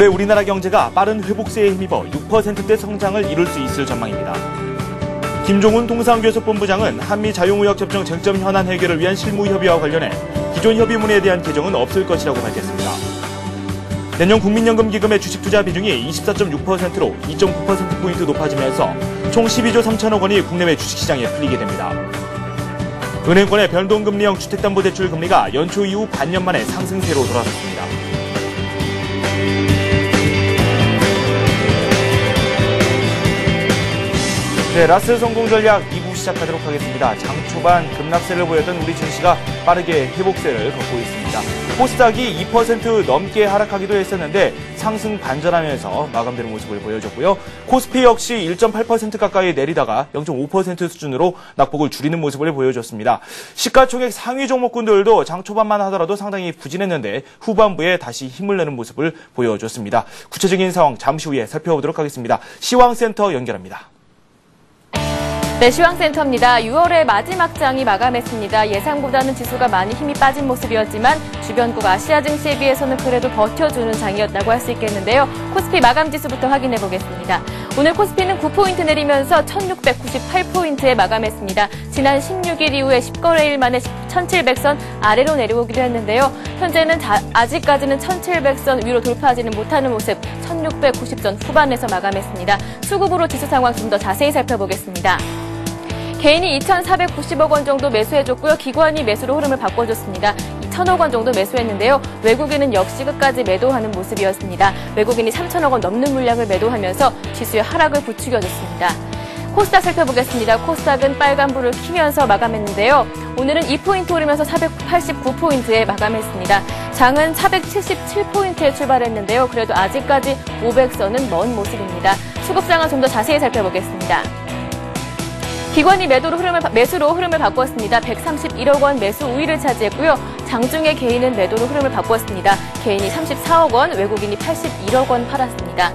올해 우리나라 경제가 빠른 회복세에 힘입어 6%대 성장을 이룰 수 있을 전망입니다. 김종훈 통상교섭본부장은 한미 자유무역 접종 쟁점 현안 해결을 위한 실무 협의와 관련해 기존 협의문에 대한 개정은 없을 것이라고 밝혔습니다. 내년 국민연금 기금의 주식 투자 비중이 24.6%로 2.9%포인트 높아지면서 총 12조 3천억 원이 국내외 주식시장에 풀리게 됩니다. 은행권의 변동금리형 주택담보대출 금리가 연초 이후 반년 만에 상승세로 돌아섰습니다. 네, 라스 성공 전략 2부 시작하도록 하겠습니다. 장 초반 급락세를 보였던 우리 증시가 빠르게 회복세를 걷고 있습니다. 코스닥이 2% 넘게 하락하기도 했었는데 상승 반전하면서 마감되는 모습을 보여줬고요. 코스피 역시 1.8% 가까이 내리다가 0.5% 수준으로 낙폭을 줄이는 모습을 보여줬습니다. 시가총액 상위 종목군들도 장 초반만 하더라도 상당히 부진했는데 후반부에 다시 힘을 내는 모습을 보여줬습니다. 구체적인 상황 잠시 후에 살펴보도록 하겠습니다. 시황센터 연결합니다. 네, 시황센터입니다. 6월의 마지막 장이 마감했습니다. 예상보다는 지수가 많이 힘이 빠진 모습이었지만 주변국 아시아 증시에 비해서는 그래도 버텨주는 장이었다고 할 수 있겠는데요. 코스피 마감 지수부터 확인해 보겠습니다. 오늘 코스피는 9포인트 내리면서 1698포인트에 마감했습니다. 지난 16일 이후에 10거래일 만에 1700선 아래로 내려오기도 했는데요. 현재는 자, 아직까지는 1700선 위로 돌파하지는 못하는 모습 1690선 후반에서 마감했습니다. 수급으로 지수 상황 좀 더 자세히 살펴보겠습니다. 개인이 2,490억 원 정도 매수해줬고요. 기관이 매수로 흐름을 바꿔줬습니다. 1,000억 원 정도 매수했는데요. 외국인은 역시 끝까지 매도하는 모습이었습니다. 외국인이 3,000억 원 넘는 물량을 매도하면서 지수의 하락을 부추겨줬습니다. 코스닥 살펴보겠습니다. 코스닥은 빨간불을 키면서 마감했는데요. 오늘은 2포인트 오르면서 489포인트에 마감했습니다. 장은 477포인트에 출발했는데요. 그래도 아직까지 500선은 먼 모습입니다. 수급상은 좀더 자세히 살펴보겠습니다. 기관이 매도로 흐름을, 매수로 흐름을 바꿨습니다. 131억 원 매수 우위를 차지했고요. 장중에 개인은 매도로 흐름을 바꿨습니다. 개인이 34억 원, 외국인이 81억 원 팔았습니다.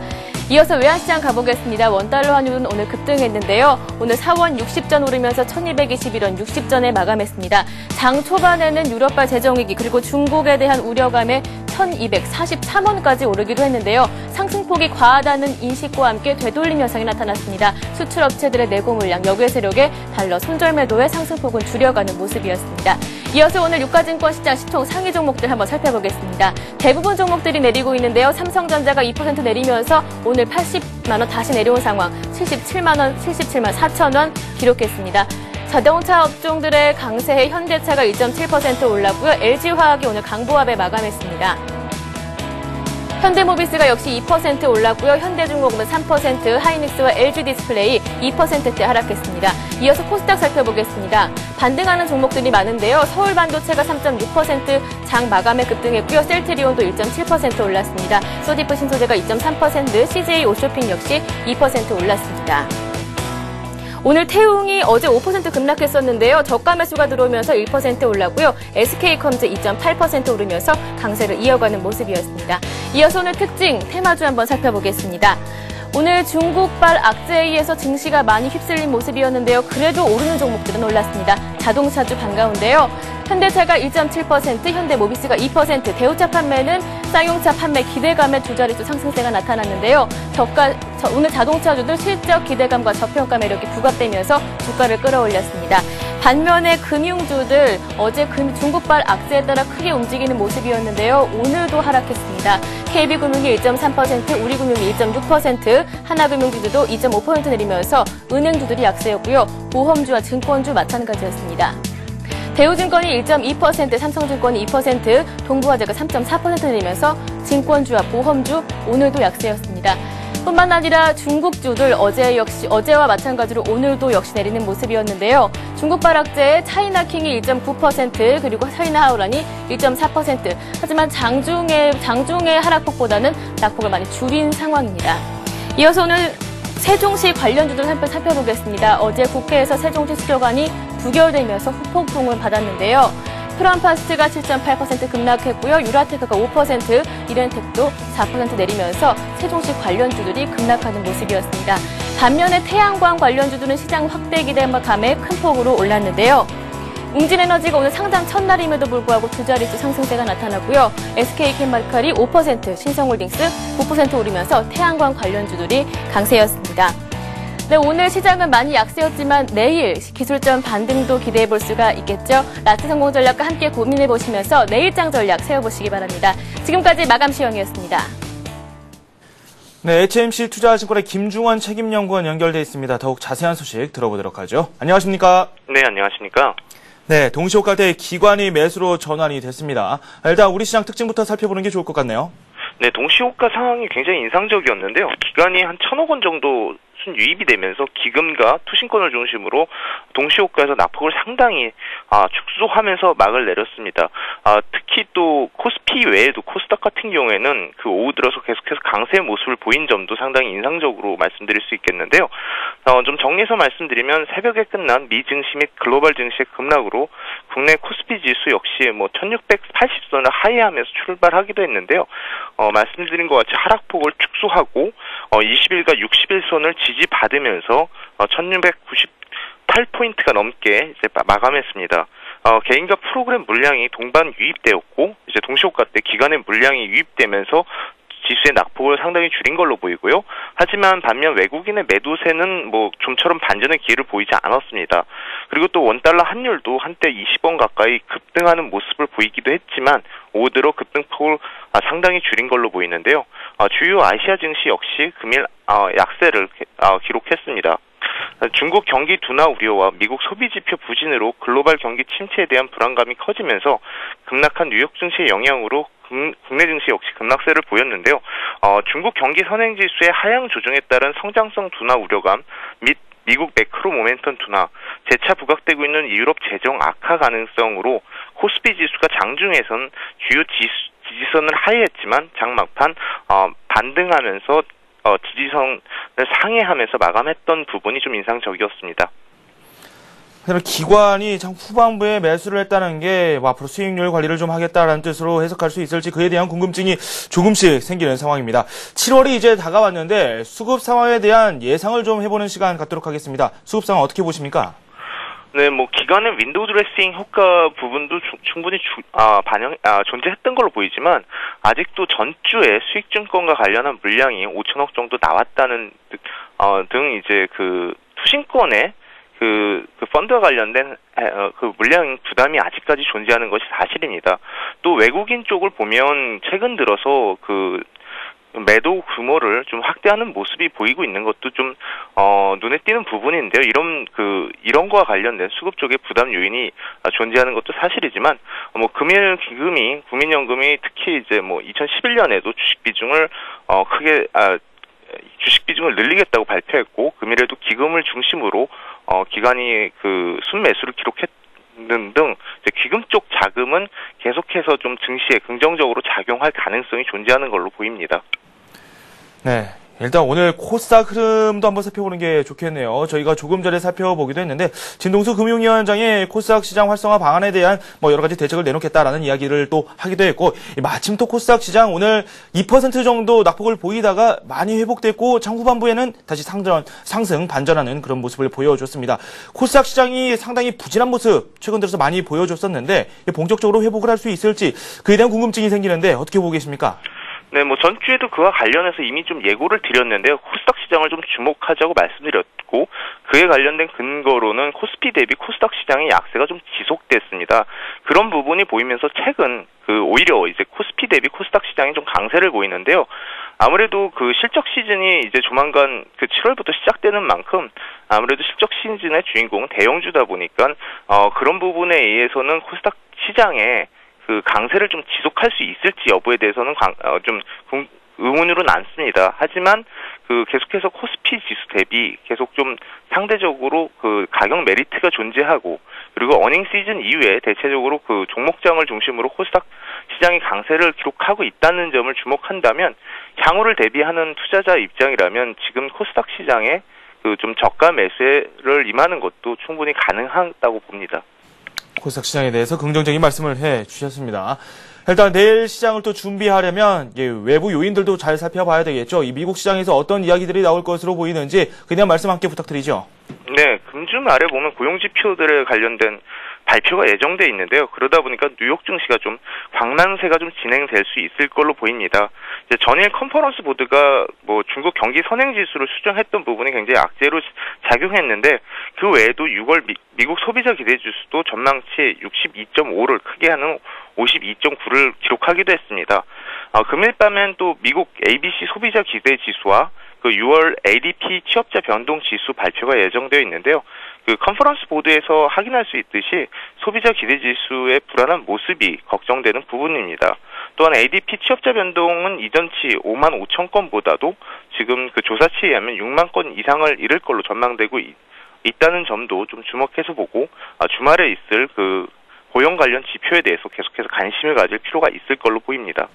이어서 외환시장 가보겠습니다. 원달러 환율은 오늘 급등했는데요. 오늘 4원 60전 오르면서 1221원 60전에 마감했습니다. 장 초반에는 유럽발 재정위기 그리고 중국에 대한 우려감에 1243원까지 오르기도 했는데요. 상승폭이 과하다는 인식과 함께 되돌림 현상이 나타났습니다. 수출업체들의 내고 물량, 역외 세력의 달러 손절 매도에 상승폭은 줄여가는 모습이었습니다. 이어서 오늘 유가증권 시장 시총 상위 종목들 한번 살펴보겠습니다. 대부분 종목들이 내리고 있는데요. 삼성전자가 2% 내리면서 오늘 80만 원 다시 내려온 상황, 77만 원, 77만 4천 원 기록했습니다. 자동차 업종들의 강세에 현대차가 1.7% 올랐고요. LG화학이 오늘 강보합에 마감했습니다. 현대모비스가 역시 2% 올랐고요. 현대중공업은 3%, 하이닉스와 LG디스플레이 2%대 하락했습니다. 이어서 코스닥 살펴보겠습니다. 반등하는 종목들이 많은데요. 서울반도체가 3.6%장 마감에 급등했고요. 셀트리온도 1.7% 올랐습니다. 소디프 신소재가 2.3%, CJ 오쇼핑 역시 2% 올랐습니다. 오늘 태웅이 어제 5% 급락했었는데요. 저가 매수가 들어오면서 1% 올랐고요. SK컴즈 2.8% 오르면서 강세를 이어가는 모습이었습니다. 이어서 오늘 특징 테마주 한번 살펴보겠습니다. 오늘 중국발 악재에 의해서 증시가 많이 휩쓸린 모습이었는데요. 그래도 오르는 종목들은 올랐습니다. 자동차주 반가운데요. 현대차가 1.7%, 현대모비스가 2%, 대우차 판매는 쌍용차 판매 기대감에 두 자릿수 상승세가 나타났는데요. 저가, 저, 오늘 자동차주들 실적 기대감과 저평가 매력이 부각되면서 주가를 끌어올렸습니다. 반면에 금융주들 어제 중국발 악재에 따라 크게 움직이는 모습이었는데요. 오늘도 하락했습니다. KB금융이 1.3%, 우리금융이 1.6%, 하나금융주들도 2.5% 내리면서 은행주들이 약세였고요. 보험주와 증권주 마찬가지였습니다. 대우증권이 1.2%, 삼성증권이 2%, 동부화재가 3.4% 내리면서 증권주와 보험주 오늘도 약세였습니다. 뿐만 아니라 중국주들 어제 역시 어제와 마찬가지로 오늘도 역시 내리는 모습이었는데요. 중국 발악재의 차이나킹이 1.9% 그리고 차이나 하우란이 1.4% 하지만 장중의 장중의 하락폭보다는 낙폭을 많이 줄인 상황입니다. 이어서 오늘 세종시 관련주들 한번 살펴보겠습니다. 어제 국회에서 세종시 수조관이 부결되면서 후폭풍을 받았는데요. 프란파스트가 7.8% 급락했고요. 유라테크가 5%, 이렌텍도 4% 내리면서 세종시 관련주들이 급락하는 모습이었습니다. 반면에 태양광 관련주들은 시장 확대 기대감에 큰 폭으로 올랐는데요. 웅진에너지가 오늘 상장 첫날임에도 불구하고 두 자릿수 상승세가 나타났고요. SK케미칼이 5%, 신성홀딩스 9% 오르면서 태양광 관련주들이 강세였습니다. 네, 오늘 시장은 많이 약세였지만 내일 기술점 반등도 기대해 볼 수가 있겠죠. 라트 성공 전략과 함께 고민해 보시면서 내일장 전략 세워보시기 바랍니다. 지금까지 마감 시황이었습니다. 네, HMC 투자증권의 김중원 책임연구원 연결돼 있습니다. 더욱 자세한 소식 들어보도록 하죠. 안녕하십니까? 네, 안녕하십니까? 네, 동시호가 때 기관이 매수로 전환이 됐습니다. 일단 우리 시장 특징부터 살펴보는 게 좋을 것 같네요. 네, 동시호가 상황이 굉장히 인상적이었는데요. 기간이 한 천억 원 정도 순 유입이 되면서 기금과 투신권을 중심으로 동시호가에서 낙폭을 상당히 아, 축소하면서 막을 내렸습니다. 아, 특히 또 코스피 외에도 코스닥 같은 경우에는 그 오후 들어서 계속해서 강세 모습을 보인 점도 상당히 인상적으로 말씀드릴 수 있겠는데요. 어, 좀 정리해서 말씀드리면 새벽에 끝난 미 증시 및 글로벌 증시의 급락으로 국내 코스피 지수 역시 뭐 1680선을 하회하면서 출발하기도 했는데요. 어, 말씀드린 것 같이 하락폭을 축소하고 어, 20일과 60일선을 지지받으면서 어, 1698포인트가 넘게 이제 마감했습니다. 어, 개인과 프로그램 물량이 동반 유입되었고 이제 동시호가 때 기간의 물량이 유입되면서 지수의 낙폭을 상당히 줄인 걸로 보이고요. 하지만 반면 외국인의 매도세는 뭐 좀처럼 반전의 기회를 보이지 않았습니다. 그리고 또 원달러 환율도 한때 20원 가까이 급등하는 모습을 보이기도 했지만 오후 들어 급등폭을 아, 상당히 줄인 걸로 보이는데요. 아, 주요 아시아 증시 역시 금일 아, 약세를 기록했습니다. 중국 경기 둔화 우려와 미국 소비 지표 부진으로 글로벌 경기 침체에 대한 불안감이 커지면서 급락한 뉴욕 증시의 영향으로 국내 증시 역시 급락세를 보였는데요. 어, 중국 경기 선행 지수의 하향 조정에 따른 성장성 둔화 우려감 및 미국 매크로 모멘텀 둔화, 재차 부각되고 있는 유럽 재정 악화 가능성으로 코스피 지수가 장중에선 주요 지수, 지지선을 하회했지만 장막판 어, 반등하면서 어, 지지선을 상회하면서 마감했던 부분이 좀 인상적이었습니다. 그다음에 기관이 참 후반부에 매수를 했다는 게 뭐 앞으로 수익률 관리를 좀 하겠다라는 뜻으로 해석할 수 있을지 그에 대한 궁금증이 조금씩 생기는 상황입니다. 7월이 이제 다가왔는데 수급 상황에 대한 예상을 좀 해보는 시간 갖도록 하겠습니다. 수급 상황 어떻게 보십니까? 네, 뭐 기간의 윈도우 드레싱 효과 부분도 주, 충분히 주, 아, 반영 아, 존재했던 걸로 보이지만 아직도 전주에 수익증권과 관련한 물량이 5천억 정도 나왔다는 어, 등 이제 그 투신권에 그, 그 펀드와 관련된 어, 그 물량 부담이 아직까지 존재하는 것이 사실입니다. 또 외국인 쪽을 보면 최근 들어서 그 매도 규모를 좀 확대하는 모습이 보이고 있는 것도 좀 어, 눈에 띄는 부분인데요. 이런 그 이런 거와 관련된 수급 쪽의 부담 요인이 존재하는 것도 사실이지만 뭐 금일 기금이 국민연금이 특히 이제 뭐 2011년에도 주식 비중을 어, 크게 아, 주식 비중을 늘리겠다고 발표했고 금일에도 기금을 중심으로 어, 기관이 그 순매수를 기록했는 등 기금 쪽 자금은 계속해서 좀 증시에 긍정적으로 작용할 가능성이 존재하는 걸로 보입니다. 네. 일단 오늘 코스닥 흐름도 한번 살펴보는 게 좋겠네요. 저희가 조금 전에 살펴보기도 했는데 진동수 금융위원장의 코스닥 시장 활성화 방안에 대한 뭐 여러 가지 대책을 내놓겠다라는 이야기를 또 하기도 했고 마침 또 코스닥 시장 오늘 2% 정도 낙폭을 보이다가 많이 회복됐고 장 후반부에는 다시 상전, 상승 반전하는 그런 모습을 보여줬습니다. 코스닥 시장이 상당히 부진한 모습 최근 들어서 많이 보여줬었는데 본격적으로 회복을 할 수 있을지 그에 대한 궁금증이 생기는데 어떻게 보고 계십니까? 네, 뭐 전주에도 그와 관련해서 이미 좀 예고를 드렸는데요. 코스닥 시장을 좀 주목하자고 말씀드렸고 그에 관련된 근거로는 코스피 대비 코스닥 시장의 약세가 좀 지속됐습니다. 그런 부분이 보이면서 최근 그 오히려 이제 코스피 대비 코스닥 시장이 좀 강세를 보이는데요. 아무래도 그 실적 시즌이 이제 조만간 그 7월부터 시작되는 만큼 아무래도 실적 시즌의 주인공은 대형주다 보니까 어 그런 부분에 의해서는 코스닥 시장에 그 강세를 좀 지속할 수 있을지 여부에 대해서는 강, 어, 좀 의문으로 남습니다. 하지만 그 계속해서 코스피 지수 대비 계속 좀 상대적으로 그 가격 메리트가 존재하고 그리고 어닝 시즌 이후에 대체적으로 그 종목장을 중심으로 코스닥 시장이 강세를 기록하고 있다는 점을 주목한다면 향후를 대비하는 투자자 입장이라면 지금 코스닥 시장에 그 좀 저가 매수를 임하는 것도 충분히 가능하다고 봅니다. 코스닥 시장에 대해서 긍정적인 말씀을 해 주셨습니다. 일단 내일 시장을 또 준비하려면 외부 요인들도 잘 살펴봐야 되겠죠. 이 미국 시장에서 어떤 이야기들이 나올 것으로 보이는지 그냥 말씀 함께 부탁드리죠. 네, 금주 말에 보면 고용 지표들에 관련된 발표가 예정돼 있는데요. 그러다 보니까 뉴욕 증시가 좀 광란세가 좀 진행될 수 있을 걸로 보입니다. 이제 전일 컨퍼런스 보드가 뭐 중국 경기 선행 지수를 수정했던 부분이 굉장히 악재로 작용했는데 그 외에도 6월 미, 국 소비자 기대 지수도 전망치 62.5를 크게 하는 52.9를 기록하기도 했습니다. 어, 금일 밤엔 또 미국 ABC 소비자 기대 지수와 그 6월 ADP 취업자 변동 지수 발표가 예정되어 있는데요. 그 컨퍼런스 보드에서 확인할 수 있듯이 소비자 기대 지수의 불안한 모습이 걱정되는 부분입니다. 또한 ADP 취업자 변동은 이전치 5만 5천 건보다도 지금 그 조사치에 의하면 6만 건 이상을 이를 걸로 전망되고 있, 다는 점도 좀 주목해서 보고 아, 주말에 있을 그 고용 관련 지표에 대해서 계속해서 관심을 가질 필요가 있을 걸로 보입니다.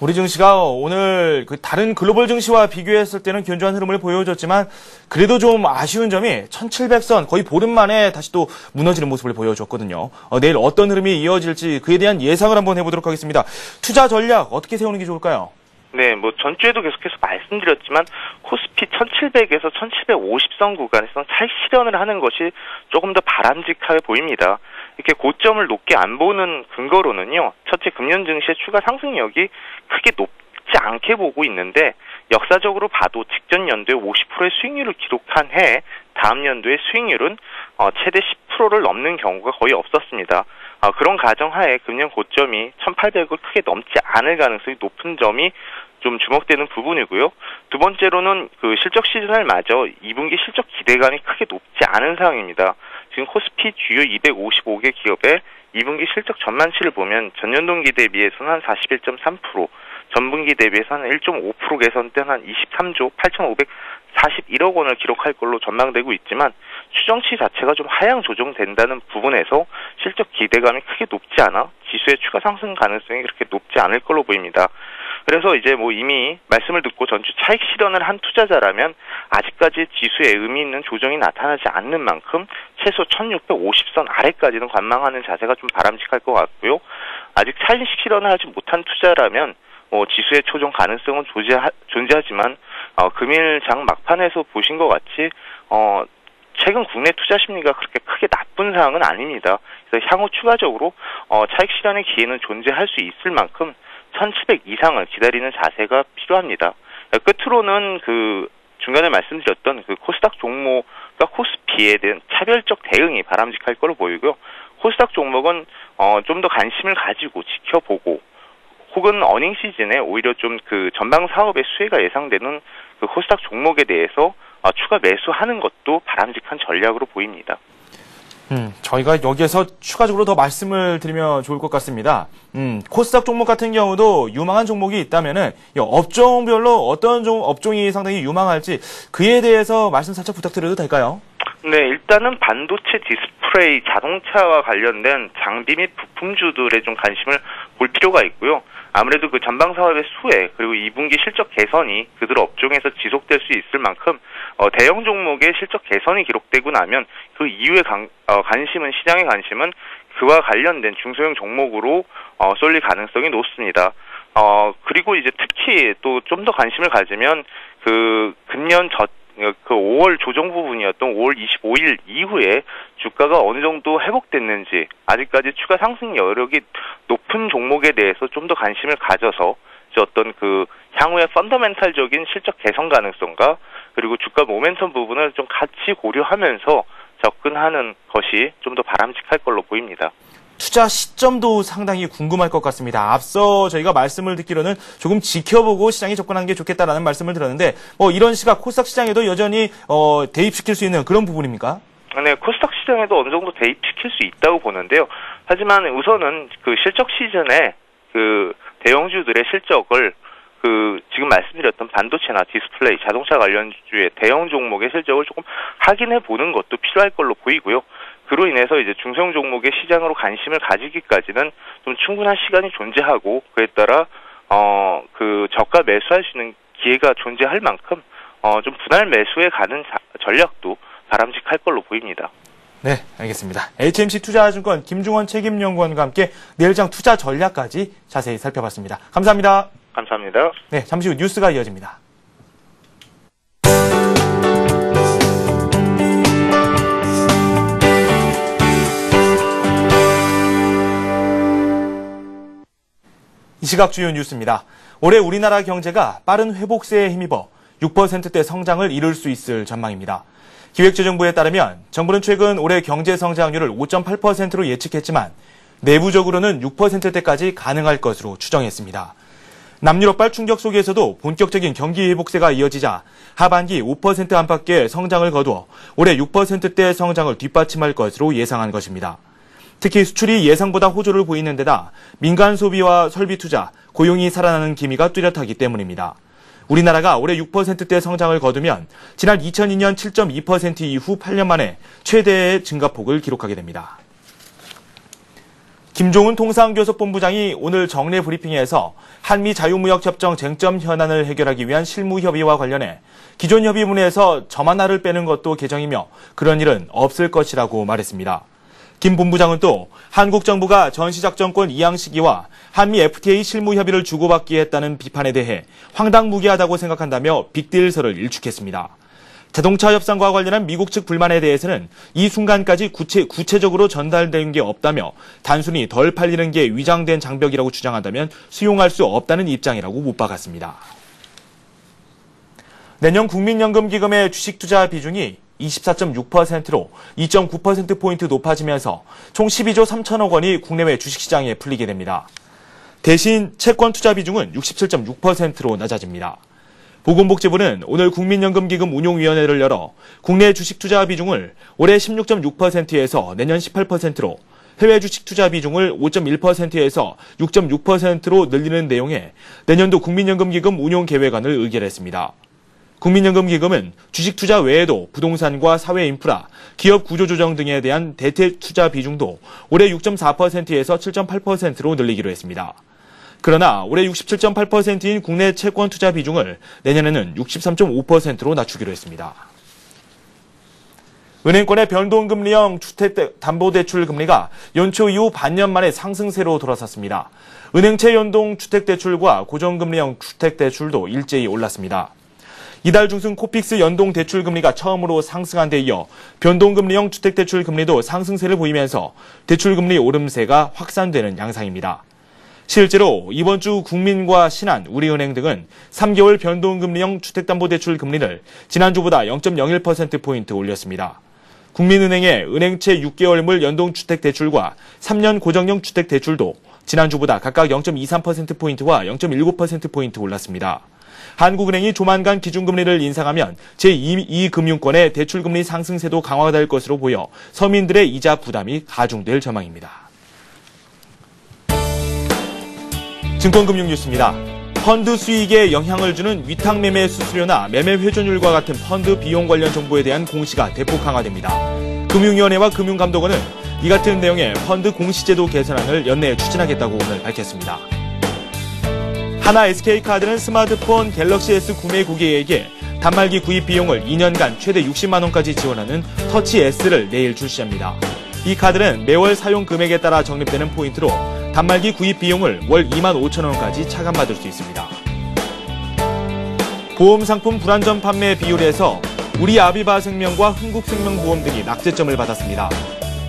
우리 증시가 오늘 그 다른 글로벌 증시와 비교했을 때는 견조한 흐름을 보여줬지만 그래도 좀 아쉬운 점이 1700선 거의 보름 만에 다시 또 무너지는 모습을 보여줬거든요. 어, 내일 어떤 흐름이 이어질지 그에 대한 예상을 한번 해보도록 하겠습니다. 투자 전략 어떻게 세우는 게 좋을까요? 네, 뭐 전주에도 계속해서 말씀드렸지만 코스피 1700에서 1750선 구간에서 차익 실현을 하는 것이 조금 더 바람직하게 보입니다. 이렇게 고점을 높게 안 보는 근거로는요. 첫째 금년 증시의 추가 상승력이 크게 높지 않게 보고 있는데 역사적으로 봐도 직전 연도에 50%의 수익률을 기록한 해 다음 연도의 수익률은 어, 최대 10%를 넘는 경우가 거의 없었습니다. 어, 그런 가정하에 금년 고점이 1,800을 크게 넘지 않을 가능성이 높은 점이 좀 주목되는 부분이고요. 두 번째로는 그 실적 시즌을 맞아 2분기 실적 기대감이 크게 높지 않은 상황입니다. 지금 코스피 주요 255개 기업의 2분기 실적 전망치를 보면 전년 동기 대비해서는 한 41.3%, 전분기 대비해서 는 1.5% 개선된 한 23조 8,541억 원을 기록할 걸로 전망되고 있지만 추정치 자체가 좀 하향 조정된다는 부분에서 실적 기대감이 크게 높지 않아 지수의 추가 상승 가능성이 그렇게 높지 않을 걸로 보입니다. 그래서 이제 뭐 이미 말씀을 듣고 전주 차익 실현을 한 투자자라면 아직까지 지수에 의미 있는 조정이 나타나지 않는 만큼 최소 1650선 아래까지는 관망하는 자세가 좀 바람직할 것 같고요. 아직 차익 실현을 하지 못한 투자라면 뭐 지수의 초정 가능성은 존재하, 존재하지만 어, 금일 장 막판에서 보신 것 같이 어, 최근 국내 투자 심리가 그렇게 크게 나쁜 상황은 아닙니다. 그래서 향후 추가적으로 어, 차익 실현의 기회는 존재할 수 있을 만큼 1700 이상을 기다리는 자세가 필요합니다. 끝으로는 그 중간에 말씀드렸던 그 코스닥 종목과 코스피에 대한 차별적 대응이 바람직할 거로 보이고요. 코스닥 종목은 어, 좀 더 관심을 가지고 지켜보고 혹은 어닝 시즌에 오히려 좀 그 전방 사업의 수혜가 예상되는 그 코스닥 종목에 대해서 어, 추가 매수하는 것도 바람직한 전략으로 보입니다. 음, 저희가 여기에서 추가적으로 더 말씀을 드리면 좋을 것 같습니다. 음, 코스닥 종목 같은 경우도 유망한 종목이 있다면은 업종별로 어떤 종, 업종이 상당히 유망할지 그에 대해서 말씀 살짝 부탁드려도 될까요? 네, 일단은 반도체 디스플레이 자동차와 관련된 장비 및 부품주들에 좀 관심을 볼 필요가 있고요. 아무래도 그 전방 사업의 수혜 그리고 2분기 실적 개선이 그들 업종에서 지속될 수 있을 만큼 어, 대형 종목의 실적 개선이 기록되고 나면 그 이후에 관, 어, 관심은 시장의 관심은 그와 관련된 중소형 종목으로 어, 쏠릴 가능성이 높습니다. 어, 그리고 이제 특히 또 좀 더 관심을 가지면 그 금년 저, 그 5월 조정 부분이었던 5월 25일 이후에 주가가 어느 정도 회복됐는지 아직까지 추가 상승 여력이 높은 종목에 대해서 좀 더 관심을 가져서 어떤 그 향후의 펀더멘탈적인 실적 개선 가능성과 그리고 주가 모멘텀 부분을 좀 같이 고려하면서 접근하는 것이 좀 더 바람직할 걸로 보입니다. 투자 시점도 상당히 궁금할 것 같습니다. 앞서 저희가 말씀을 듣기로는 조금 지켜보고 시장에 접근하는 게 좋겠다라는 말씀을 들었는데 뭐 이런 시각 코스닥 시장에도 여전히 어, 대입시킬 수 있는 그런 부분입니까? 네, 코스닥 시장에도 어느 정도 대입시킬 수 있다고 보는데요. 하지만 우선은 그 실적 시즌에 그 대형주들의 실적을 그 지금 말씀드렸던 반도체나 디스플레이, 자동차 관련주의 대형 종목의 실적을 조금 확인해 보는 것도 필요할 걸로 보이고요. 그로 인해서 이제 중소형 종목의 시장으로 관심을 가지기까지는 좀 충분한 시간이 존재하고 그에 따라 어 그 저가 매수할 수 있는 기회가 존재할 만큼 어 좀 분할 매수에 가는 자, 전략도 바람직할 걸로 보입니다. 네, 알겠습니다. HMC 투자증권 김중원 책임연구원과 함께 내일장 투자 전략까지 자세히 살펴봤습니다. 감사합니다. 감사합니다. 네, 잠시 후 뉴스가 이어집니다. 이 시각 주요 뉴스입니다. 올해 우리나라 경제가 빠른 회복세에 힘입어 6%대 성장을 이룰 수 있을 전망입니다. 기획재정부에 따르면 정부는 최근 올해 경제 성장률을 5.8%로 예측했지만 내부적으로는 6%대까지 가능할 것으로 추정했습니다. 남유럽발 충격 속에서도 본격적인 경기 회복세가 이어지자 하반기 5% 안팎의 성장을 거두어 올해 6%대 성장을 뒷받침할 것으로 예상한 것입니다. 특히 수출이 예상보다 호조를 보이는 데다 민간 소비와 설비 투자, 고용이 살아나는 기미가 뚜렷하기 때문입니다. 우리나라가 올해 6%대 성장을 거두면 지난 2002년 7.2% 이후 8년 만에 최대의 증가폭을 기록하게 됩니다. 김종훈 통상교섭본부장이 오늘 정례 브리핑에서 한미 자유무역협정 쟁점 현안을 해결하기 위한 실무협의와 관련해 기존 협의문에서 점 하나를 빼는 것도 개정이며 그런 일은 없을 것이라고 말했습니다. 김 본부장은 또 한국 정부가 전시작전권 이양 시기와 한미 FTA 실무 협의를 주고받기 했다는 비판에 대해 황당무계하다고 생각한다며 빅딜설을 일축했습니다. 자동차 협상과 관련한 미국 측 불만에 대해서는 이 순간까지 구체, 구체적으로 전달된 게 없다며 단순히 덜 팔리는 게 위장된 장벽이라고 주장한다면 수용할 수 없다는 입장이라고 못 박았습니다. 내년 국민연금기금의 주식 투자 비중이 24.6%로 2.9%포인트 높아지면서 총 12조 3천억 원이 국내외 주식시장에 풀리게 됩니다. 대신 채권 투자 비중은 67.6%로 낮아집니다. 보건복지부는 오늘 국민연금기금 운용위원회를 열어 국내 주식 투자 비중을 올해 16.6%에서 내년 18%로 해외 주식 투자 비중을 5.1%에서 6.6%로 늘리는 내용의 내년도 국민연금기금 운용 계획안을 의결했습니다. 국민연금기금은 주식 투자 외에도 부동산과 사회 인프라, 기업 구조조정 등에 대한 대퇴 투자 비중도 올해 6.4%에서 7.8%로 늘리기로 했습니다. 그러나 올해 67.8%인 국내 채권 투자 비중을 내년에는 63.5%로 낮추기로 했습니다. 은행권의 변동금리형 주택담보대출 금리가 연초 이후 반년 만에 상승세로 돌아섰습니다. 은행채 연동 주택대출과 고정금리형 주택대출도 일제히 올랐습니다. 이달 중순 코픽스 연동 대출 금리가 처음으로 상승한 데 이어 변동금리형 주택대출 금리도 상승세를 보이면서 대출 금리 오름세가 확산되는 양상입니다. 실제로 이번 주 국민과 신한, 우리은행 등은 3개월 변동금리형 주택담보대출 금리를 지난주보다 0.01%포인트 올렸습니다. 국민은행의 은행채 6개월물 연동주택대출과 3년 고정형 주택대출도 지난주보다 각각 0.23%포인트와 0.19%포인트 올랐습니다. 한국은행이 조만간 기준금리를 인상하면 제2금융권의 대출금리 상승세도 강화될 것으로 보여 서민들의 이자 부담이 가중될 전망입니다. 증권금융 뉴스입니다. 펀드 수익에 영향을 주는 위탁매매 수수료나 매매 회전율과 같은 펀드 비용 관련 정보에 대한 공시가 대폭 강화됩니다. 금융위원회와 금융감독원은 이 같은 내용의 펀드 공시제도 개선안을 연내에 추진하겠다고 오늘 밝혔습니다. 하나 SK카드는 스마트폰 갤럭시 S 구매 고객에게 단말기 구입 비용을 2년간 최대 60만 원까지 지원하는 터치 S를 내일 출시합니다. 이 카드는 매월 사용 금액에 따라 적립되는 포인트로 단말기 구입 비용을 월 2만 5천 원까지 차감받을 수 있습니다. 보험 상품 불안전 판매 비율에서 우리 아비바 생명과 흥국생명보험 등이 낙제점을 받았습니다.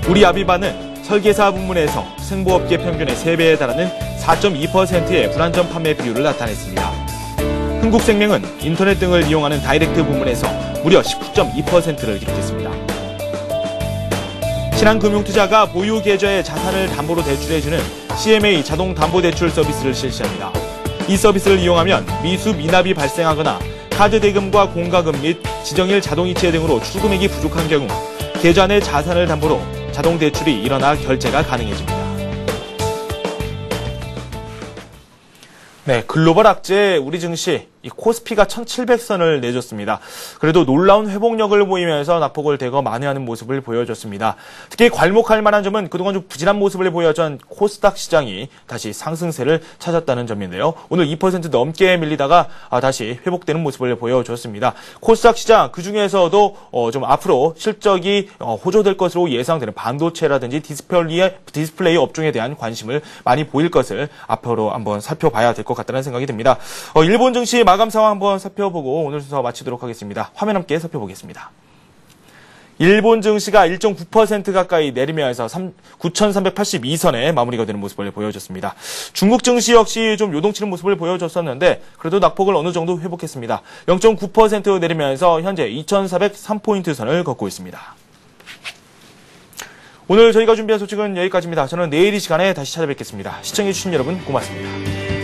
우리 아비바는 설계사 부문에서 생보업계 평균의 3배에 달하는 4.2%의 불안전 판매 비율을 나타냈습니다. 흥국생명은 인터넷 등을 이용하는 다이렉트 부문에서 무려 19.2%를 기록했습니다. 신한금융투자가 보유 계좌의 자산을 담보로 대출해주는 CMA 자동 담보 대출 서비스를 실시합니다. 이 서비스를 이용하면 미수 미납이 발생하거나 카드 대금과 공과금 및 지정일 자동이체 등으로 출금액이 부족한 경우 계좌 내 자산을 담보로 자동 대출이 일어나 결제가 가능해집니다. 네, 글로벌 악재 우리 증시 이 코스피가 1700선을 내줬습니다. 그래도 놀라운 회복력을 보이면서 낙폭을 대거 만회하는 모습을 보여줬습니다. 특히 괄목할 만한 점은 그동안 좀 부진한 모습을 보여준 코스닥 시장이 다시 상승세를 찾았다는 점인데요. 오늘 2% 넘게 밀리다가 아, 다시 회복되는 모습을 보여줬습니다. 코스닥 시장 그 중에서도 어, 좀 앞으로 실적이 어, 호조될 것으로 예상되는 반도체라든지 디스플레이, 디스플레이 업종에 대한 관심을 많이 보일 것을 앞으로 한번 살펴봐야 될 것 같다는 생각이 듭니다. 어, 일본 증시 마감 상황 한번 살펴보고 오늘 순서 마치도록 하겠습니다. 화면 함께 살펴보겠습니다. 일본 증시가 1.9% 가까이 내리면서 9,382선에 마무리가 되는 모습을 보여줬습니다. 중국 증시 역시 좀 요동치는 모습을 보여줬었는데 그래도 낙폭을 어느 정도 회복했습니다. 0.9% 내리면서 현재 2,403포인트 선을 걷고 있습니다. 오늘 저희가 준비한 소식은 여기까지입니다. 저는 내일 이 시간에 다시 찾아뵙겠습니다. 시청해주신 여러분 고맙습니다.